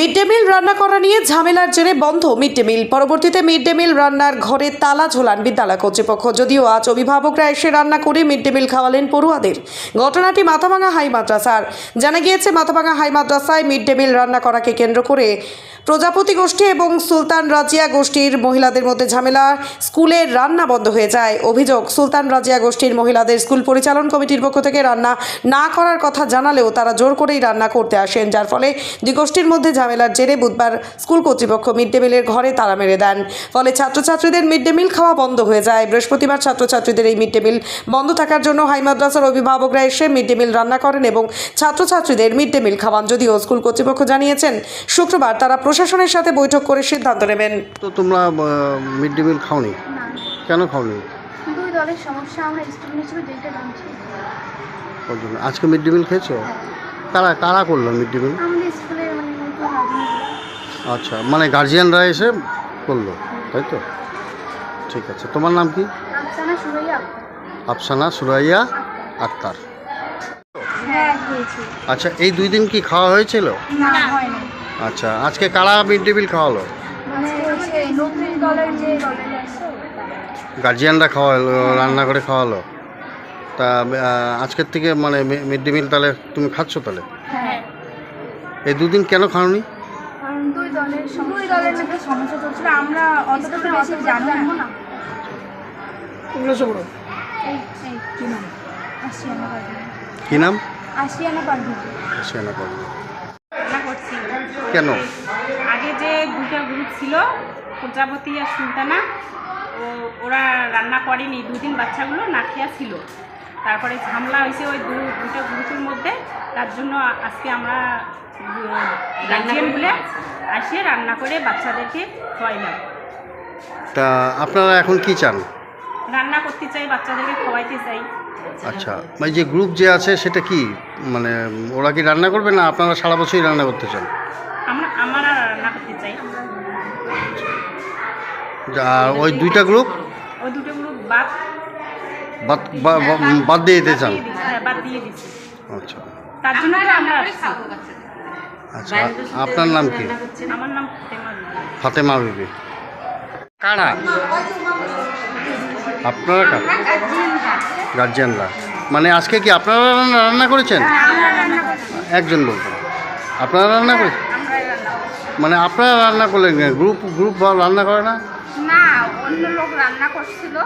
Mid day meal রান্না করা নিয়ে ঝামেলার জেরে বন্ধ মিড ডে মিল। পরবর্তীতে মিড ডে মিল রান্নার ঘরে তালা ঝোলান বিদ্যালয় কর্তৃপক্ষ। যদিও আজ অভিভাবকরা এসে রান্না করে মিড ডে মিল খাওয়ালেন পড়ুয়াদের। ঘটনাটি মাথাভাঙা হাই মাদ্রাসার। জানা গিয়েছে, মাথাভাঙা হাই মাদ্রাসায় মিড ডে মিল রান্না করাকে কেন্দ্র করে প্রজাপতি গোষ্ঠী এবং সুলতান রাজিয়া গোষ্ঠীর মহিলাদের মধ্যে ঝামেলা। স্কুলের রান্না বন্ধ হয়ে যায়। অভিযোগ, সুলতান রাজিয়া গোষ্ঠীর মহিলাদের স্কুল পরিচালন কমিটির পক্ষ থেকে রান্না না করার কথা জানালেও তারা জোর করেই রান্না করতে আসেন। যার ফলে দুই গোষ্ঠীর মধ্যে ঝামেলার জেরে বুধবার স্কুল কর্তৃপক্ষ মিড ডে মিলের ঘরে তালা মেরে দেন। ফলে ছাত্রছাত্রীদের মিড ডে মিল খাওয়া বন্ধ হয়ে যায়। বৃহস্পতিবার ছাত্রছাত্রীদের এই মিড ডে মিল বন্ধ থাকার জন্য হাই মাদ্রাসার অভিভাবকরা এসে মিড ডে মিল রান্না করেন এবং ছাত্রছাত্রীদের মিড ডে মিল খাওয়ান। যদিও স্কুল কর্তৃপক্ষ জানিয়েছেন শুক্রবার তারা প্রশাসনের সাথে বৈঠক করে সিদ্ধান্ত নেবেন। তো তোমরা মিড ডে মিল খাওনি? কেন খাওনি? দুই দলের সমস্যা আমরা স্টুডেন্ট হিসেবে দুইটা জানছি। আজকে মিড ডে মিল খেয়েছো? কারা কারা করল মিড ডে মিল? আমাদের আচ্ছা মানে গার্জিয়ানরা এসে করল তাই তো? ঠিক আছে তোমার নাম কি? আফসানা সুরাইয়া। আক্তার। হ্যাঁ আচ্ছা এই দুই দিন কি খাওয়া হয়েছিল? আচ্ছা আজকে কারা মিড ডে মিল খাওয়ালো? মানে গার্জিয়ানরা খাওয়ালো রান্না করে খাওয়ালো তা আজকের থেকে মানে মিড ডে মিল তাহলে তুমি খাচ্ছ তাহলে? হ্যাঁ। এই দুদিন কেন খাওনি? দলের দুই দলের মধ্যে সমস্যা চলছিল। আমরা অতটা তো বেশি জানব না। কি নাম? আসিয়ানা পারভি করছি। কেন? আগে যে দুটো গ্রুপ ছিল প্রজাপতি আর সুলতানা ও ওরা রান্না করেনি। দুদিন বাচ্চাগুলো না খেয়া ছিল। তারপরে ঝামেলা হয়েছে ওই দুটো গ্রুপের মধ্যে। তার জন্য আজকে আমরা গার্জিয়ানগুলো আসে। রান্না করে বাচ্চাদেরকে খাওয়াইলাম তা আপনারা এখন কি চান? রান্না করতে চাই বাচ্চাদেরকে খাওয়াইতে চাই। আচ্ছা মানে যে গ্রুপ যে আছে সেটা কি? মানে ওরা কি রান্না করবে না আপনারা সারা বছরই রান্না করতে চান? আমরা আমরা রান্না করতে চাই। আর ওই দুইটা গ্রুপ? ওই দুটো গ্রুপ বাদ বাদ বাদ দিয়ে দিতে চান? দিয়ে দিছি, হ্যাঁ, বাদ দিয়ে দিচ্ছি। আচ্ছা। তার জন্য আমরা আচ্ছা আপনার নাম কি? আমার নাম ফতেমা বিবি। কারা? আপনারা কারা? গার্জিয়ানরা। মানে আজকে কি আপনারা রান্না রান্না করেছেন? একজন বলবেন আপনারা রান্না করেছেন? মানে আপনারা রান্না করলেন গ্রুপ গ্রুপ রান্না করে না? না অন্য লোক রান্না করছিল।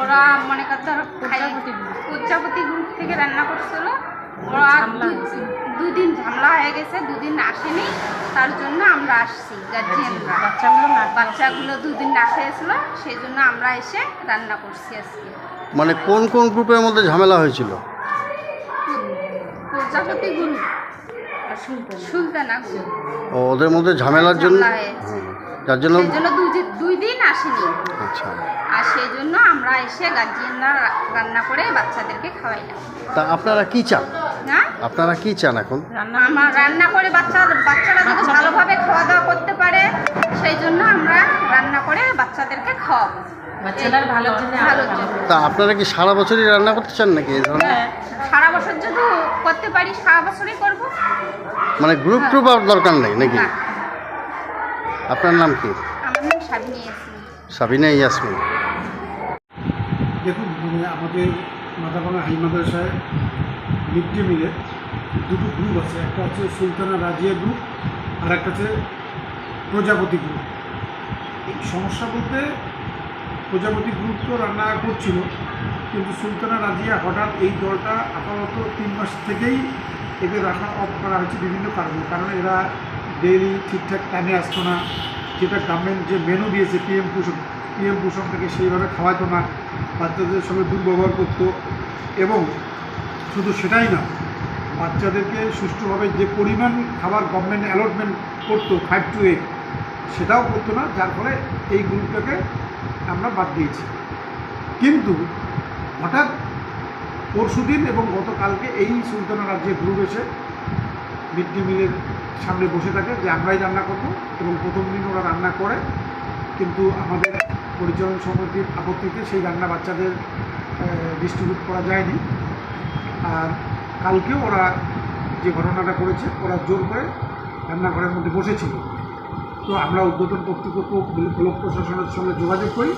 ওরা মনে করতে প্রজাপতি গ্রুপ। থেকে রান্না করছিল। ওরা হয়ে গেছে দুদিন আসেনি তার জন্য আমরা আসছি গার্জিয়ানরা। বাচ্চাগুলো বাচ্চাগুলো দুদিন না খেয়েছিল সেই জন্য আমরা এসে রান্না করছি আজকে। মানে কোন কোন গ্রুপের মধ্যে ঝামেলা হয়েছিল? প্রজাপতি গ্রুপ সুলতানা। গ্রুপ ও ওদের মধ্যে ঝামেলার জন্য। যার জন্য দুই দিন- দুই দিন আসেনি। আচ্ছা। আর সেই জন্য আমরা এসে গার্জিয়ানরা রান্না করে বাচ্চাদেরকে খাওয়াইলাম। তা আপনারা কি চান? আপনারা কি চান এখন? রান্না আমার রান্না করে বাচ্চা বাচ্চারা যাতে ভালোভাবে খাওয়া দাওয়া করতে পারে সেই জন্য আমরা রান্না করে বাচ্চাদেরকে খাওয়াবো। বাচ্চাদের ভালোর জন্য ভালোর জন্য তা আপনারা কি সারা বছরই রান্না করতে চান নাকি এই ধরনের? সারা বছর যদি করতে পারি সারা বছরই করব। মানে গ্রুপ ট্রুপ আর দরকার নেই নাকি? আপনার নাম কি? সাবিনী ইয়াসমিন। দেখুন আমাদের মাথাভাঙা হাই মাদ্রাসায় মিড ডে মিলের দুটো গ্রুপ আছে। একটা হচ্ছে সুলতানা রাজিয়া গ্রুপ আর একটা হচ্ছে প্রজাপতি গ্রুপ এই সমস্যা বলতে প্রজাপতি গ্রুপ তো রান্না করছিল, কিন্তু সুলতানা রাজিয়া হঠাৎ এই দলটা আপাতত তিন মাস থেকেই এদের রান্না অফ করা হয়েছে বিভিন্ন কারণে। কারণ এরা ডেইলি ঠিকঠাক টাইমে আসতো না। যেটা গভর্নমেন্ট যে মেনু দিয়েছে পিএম পোষণ পিএম পোষণ থেকে সেইভাবে খাওয়াতো না। বাচ্চাদের সঙ্গে দুর্ব্যবহার করতো। এবং শুধু সেটাই না, বাচ্চাদেরকে সুষ্ঠুভাবে যে পরিমাণ খাবার গভর্নমেন্ট অ্যালটমেন্ট করতো ফাইভ টু এইট সেটাও করতো না, যার ফলে এই গ্রুপটাকে আমরা বাদ দিয়েছি। কিন্তু হঠাৎ পরশুদিন এবং গতকালকে এই সুলতানা রাজ্যের গ্রুপ এসে মিড ডে মিলের সামনে বসে থাকে যে আমরাই রান্না করব এবং প্রথম দিন ওরা রান্না করে, কিন্তু আমাদের পরিচালন সমিতির আপত্তিতে সেই রান্না বাচ্চাদের ডিস্ট্রিবিউট করা যায়নি। আর কালকেও ওরা যে ঘটনাটা করেছে, ওরা জোর করে রান্নাঘরের মধ্যে বসেছিল। তো আমরা উদ্বোধন কর্তৃপক্ষ, ব্লক প্রশাসনের সঙ্গে যোগাযোগ করি।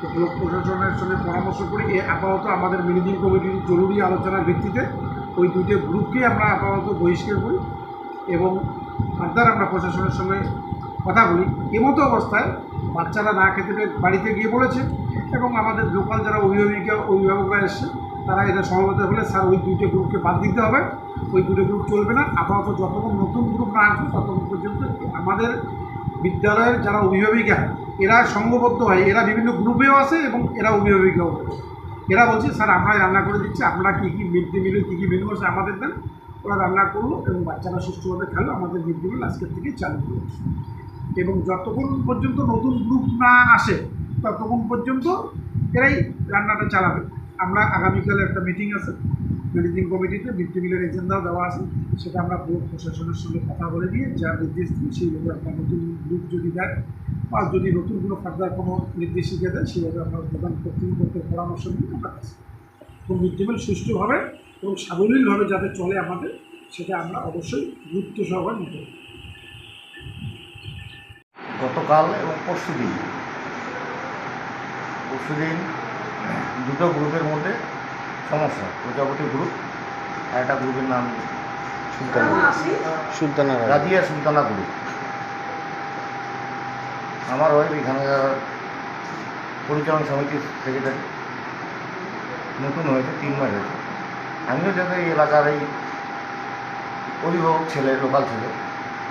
তো ব্লক প্রশাসনের সঙ্গে পরামর্শ করি। এ আপাতত আমাদের ম্যানেজিং কমিটির জরুরি আলোচনার ভিত্তিতে ওই দুটো গ্রুপকে আমরা আপাতত বহিষ্কার করি এবং ফার্দার আমরা প্রশাসনের সঙ্গে কথা বলি। এমতো অবস্থায় বাচ্চারা না খেতে বাড়িতে গিয়ে বলেছে এবং আমাদের লোকাল যারা অভিভাবিকা, অভিভাবকরা এসছে তারা এটা সহমত হলে স্যার ওই দুটো গ্রুপকে বাদ দিতে হবে। ওই দুটো গ্রুপ চলবে না। আপাতত যতক্ষণ নতুন গ্রুপ না আসবে, ততক্ষণ পর্যন্ত আমাদের বিদ্যালয়ের যারা অভিভাবিকা এরা সংঘবদ্ধ হয়। এরা বিভিন্ন গ্রুপেও আছে এবং এরা অভিভাবিকাও। এরা বলছে, স্যার আমরাই রান্না করে দিচ্ছি। আপনারা কী কী মিড ডে মিলের কী কী মেনু আছে আমাদের দেন। ওরা রান্না করল এবং বাচ্চারা সুস্থভাবে খেলো আমাদের মিড ডে মিল আজকের থেকে চালু করে এবং যতক্ষণ পর্যন্ত নতুন গ্রুপ না আসে, ততক্ষণ পর্যন্ত এরাই রান্নাটা চালাবে। আমরা আগামীকালে একটা মিটিং আছে ম্যানেজিং কমিটিতে মিড মিলের এজেন্ডাও দেওয়া আছে, সেটা আমরা বোর্ড প্রশাসনের সঙ্গে কথা বলে দিয়ে যা নির্দেশ দিই, সেইভাবে আমরা নতুন গ্রুপ যদি দেয়, বা যদি নতুন কোনো ফার্দার কোনো নির্দেশিকা দেয়, সেইভাবে আমরা প্রধান কর্তৃপক্ষের পরামর্শ নিয়ে আমরা কাজ এবং মিড মিল সুষ্ঠুভাবে এবং সাবলীলভাবে যাতে চলে আমাদের, সেটা আমরা অবশ্যই গুরুত্ব সহকারে নিতে হবে গতকাল এবং পরশু দিন পরশু দিন দুটো গ্রুপের মধ্যে সমস্যা প্রজাপতি গ্রুপ আর একটা গ্রুপের নাম সুলতানা। রাজিয়া সুলতানা গ্রুপ। আমার ওয়াইফ এখানকার পরিচালন সমিতির সেক্রেটারি নতুন হয়েছে তিন মাস হয়েছে। আমিও যাতে এই এলাকার এই অভিভাবক ছেলে লোকাল ছেলে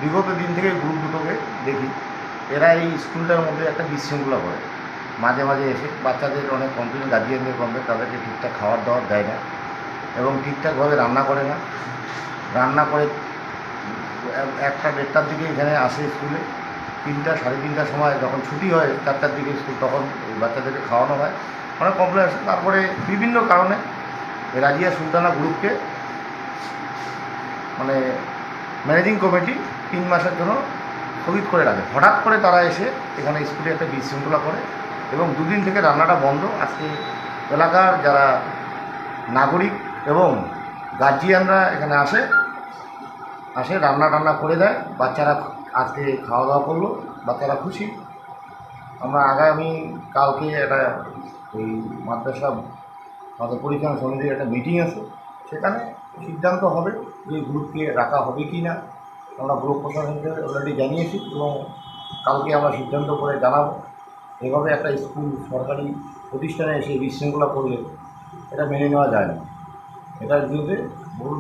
বিগত দিন থেকে গ্রুপ দুটোকে দেখি। এরা এই স্কুলটার মধ্যে একটা বিশৃঙ্খলা করে। মাঝে মাঝে এসে বাচ্চাদের অনেক কমপ্লেন গার্জিয়ানদের কমপ্লেন তাদেরকে ঠিকঠাক খাবার দাবার দেয় না এবং ঠিকঠাকভাবে রান্না করে না। রান্না করে একটা দেড়টার দিকে এখানে আসে স্কুলে তিনটা, সাড়ে তিনটার সময় যখন ছুটি হয়, চারটার দিকে স্কুল তখন বাচ্চাদেরকে খাওয়ানো হয়। অনেক কমপ্লেন আসে। তারপরে বিভিন্ন কারণে রাজিয়া সুলতানা গ্রুপকে মানে ম্যানেজিং কমিটি তিন মাসের জন্য স্থগিত করে রাখে। হঠাৎ করে তারা এসে এখানে স্কুলে একটা বিশৃঙ্খলা করে। এবং দুদিন থেকে রান্নাটা বন্ধ। আজকে এলাকার যারা নাগরিক এবং গার্জিয়ানরা এখানে আসে আসে, রান্না টান্না করে দেয়। বাচ্চারা আজকে খাওয়া দাওয়া করল, বাচ্চারা খুশি। আমরা আগামী কালকে একটা ওই মাদ্রাসা, আমাদের পরিচালনা সমিতির একটা মিটিং আছে। সেখানে সিদ্ধান্ত হবে যে গ্রুপকে রাখা হবে কি না। আমরা গ্রুপ প্রশাসনকে অলরেডি জানিয়েছি এবং কালকে আমরা সিদ্ধান্ত করে জানাব। এভাবে একটা স্কুল সরকারি প্রতিষ্ঠানে এসে বিশৃঙ্খলা করলে এটা মেনে নেওয়া যায় না। এটার বিরুদ্ধে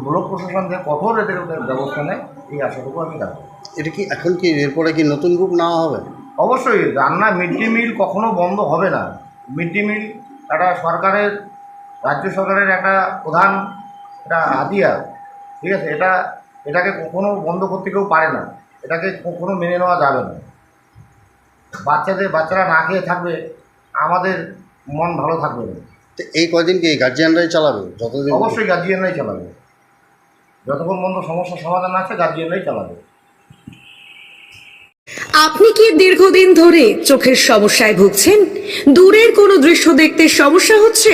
ব্লক প্রশাসন যে কঠোর এদের ব্যবস্থা নেয় এই আশাটুকু আমি রাখব। এটা কি এখন কি এরপরে কি নতুন গ্রুপ নেওয়া হবে? অবশ্যই রান্না মিড ডে মিল কখনো বন্ধ হবে না। মিড ডে মিল একটা সরকারের রাজ্য সরকারের একটা প্রধান একটা হাতিয়ার ঠিক আছে? এটা এটাকে কখনো বন্ধ করতে কেউ পারে না। এটাকে কখনো মেনে নেওয়া যাবে না। বাচ্চাদের বাচ্চারা না খেয়ে থাকবে আমাদের মন ভালো থাকবে না। তো এই কদিন কি গার্জিয়ানরাই চালাবে? যতদিন অবশ্যই গার্জিয়ানরাই চালাবে। যতক্ষণ পর্যন্ত সমস্যার সমাধান আছে গার্জিয়ানরাই চালাবে। আপনি কি দীর্ঘদিন ধরে চোখের সমস্যায় ভুগছেন? দূরের কোনো দৃশ্য দেখতে সমস্যা হচ্ছে?